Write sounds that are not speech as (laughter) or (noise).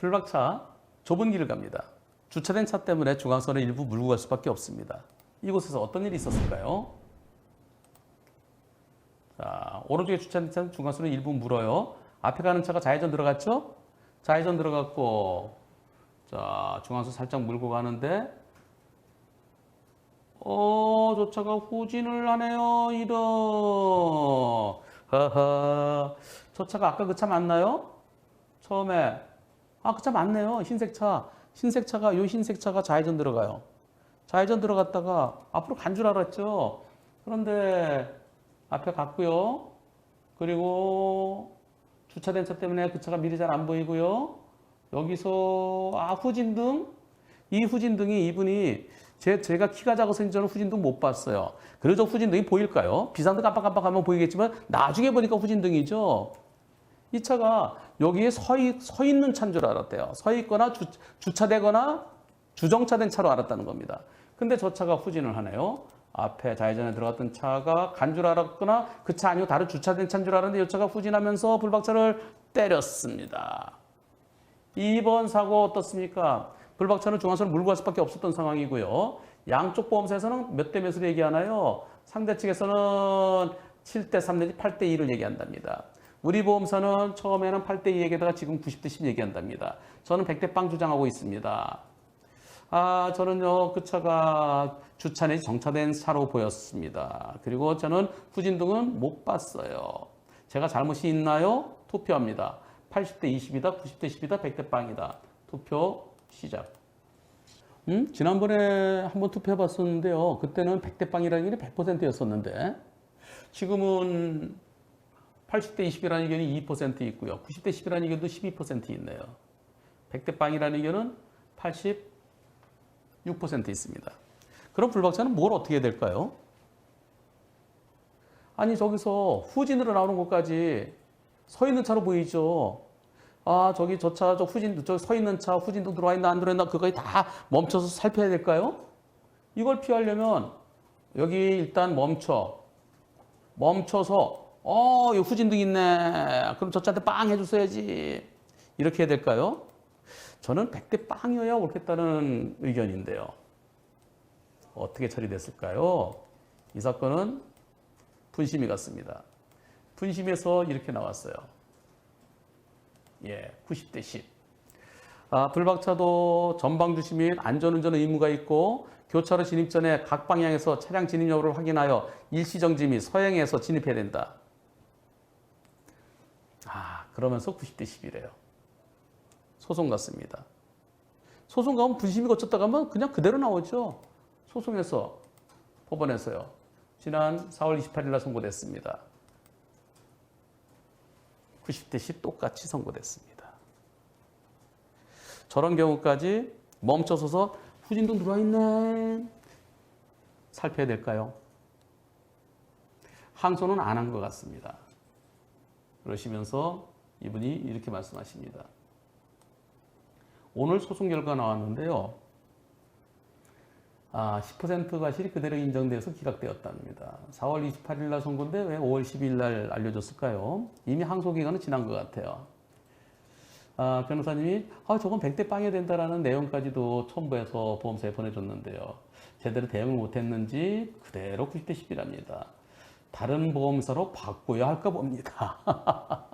불박차 좁은 길을 갑니다. 주차된 차 때문에 중앙선을 일부 물고 갈 수밖에 없습니다. 이곳에서 어떤 일이 있었을까요? 자, 오른쪽에 주차된 차는 중앙선을 일부 물어요. 앞에 가는 차가 좌회전 들어갔죠? 좌회전 들어갔고, 자, 중앙선 살짝 물고 가는데, 어, 저 차가 후진을 하네요. 이런. 하하. 저 차가 아까 그 차 맞나요? 처음에. 아, 그 차 맞네요. 흰색 차. 흰색 차가, 요 흰색 차가 좌회전 들어가요. 좌회전 들어갔다가 앞으로 간 줄 알았죠. 그런데 앞에 갔고요. 그리고 주차된 차 때문에 그 차가 미리 잘 안 보이고요. 여기서 아 후진등 이 후진등이 이분이 제, 제가 키가 작아서 저는 후진등 못 봤어요. 그래도 후진등이 보일까요? 비상등 깜빡깜빡하면 보이겠지만 나중에 보니까 후진등이죠. 이 차가 여기에 서, 있, 서 있는 차인 줄 알았대요. 서 있거나 주, 주차되거나 주정차된 차로 알았다는 겁니다. 근데 저 차가 후진을 하네요. 앞에 좌회전에 들어갔던 차가 간 줄 알았거나 그 차 아니고 다른 주차된 차인 줄 알았는데 이 차가 후진하면서 불박차를 때렸습니다. 2번 사고 어떻습니까? 불박차는 중앙선을 물고 갈 수밖에 없었던 상황이고요. 양쪽 보험사에서는 몇 대 몇을 얘기하나요? 상대 측에서는 7대 3 내지 8대 2를 얘기한답니다. 우리 보험사는 처음에는 8대 2 얘기하다가 지금 90대 10 얘기한답니다. 저는 100대 빵 주장하고 있습니다. 아, 저는요, 그 차가 주차 내지 정차된 차로 보였습니다. 그리고 저는 후진등은 못 봤어요. 제가 잘못이 있나요? 투표합니다. 80대 20이다, 90대 10이다, 100대 빵이다. 투표 시작. 음? 지난번에 한번 투표해 봤었는데요. 그때는 100대 빵이라는 게 100%였었는데, 지금은 80대 20이라는 의견이 2% 있고요. 90대 10이라는 의견도 12% 있네요. 100대 빵이라는 의견은 86% 있습니다. 그럼 불박차는 뭘 어떻게 해야 될까요? 아니 저기서 후진으로 나오는 것까지 서 있는 차로 보이죠. 아 저기 저 차 저 후진 저 서 있는 차 후진도 들어와 있나 안 들어와 있나 그거에 다 멈춰서 살펴야 될까요? 이걸 피하려면 여기 일단 멈춰 멈춰서 어, 이 후진등 있네. 그럼 저 차한테 빵 해줬어야지. 이렇게 해야 될까요? 저는 100대 빵이어야 옳겠다는 의견인데요. 어떻게 처리됐을까요? 이 사건은 분심이 갔습니다. 분심에서 이렇게 나왔어요. 예, 90대 10. 아, 불박차도 전방 주시 및 안전운전 의무가 있고 교차로 진입 전에 각 방향에서 차량 진입 여부를 확인하여 일시정지 및 서행해서 진입해야 된다. 아, 그러면서 90대 10이래요. 소송 갔습니다. 소송 가면 분심이 거쳤다 가 면 그냥 그대로 나오죠. 소송에서 법원에서요. 지난 4월 28일 날 선고됐습니다. 90대 10 똑같이 선고됐습니다. 저런 경우까지 멈춰서서 후진등 들어와 있네. 살펴야 될까요? 항소는 안 한 것 같습니다. 그러시면서 이분이 이렇게 말씀하십니다. 오늘 소송 결과 나왔는데요. 아, 10%가 실이 그대로 인정돼서 기각되었답니다. 4월 28일 날 선고인데 왜 5월 12일 날 알려줬을까요? 이미 항소 기간은 지난 것 같아요. 아, 변호사님이 아, 저건 100대 빵이 된다라는 내용까지도 첨부해서 보험사에 보내줬는데요. 제대로 대응을 못했는지 그대로 90대 10이랍니다. 다른 보험사로 바꿔야 할까 봅니다. (laughs)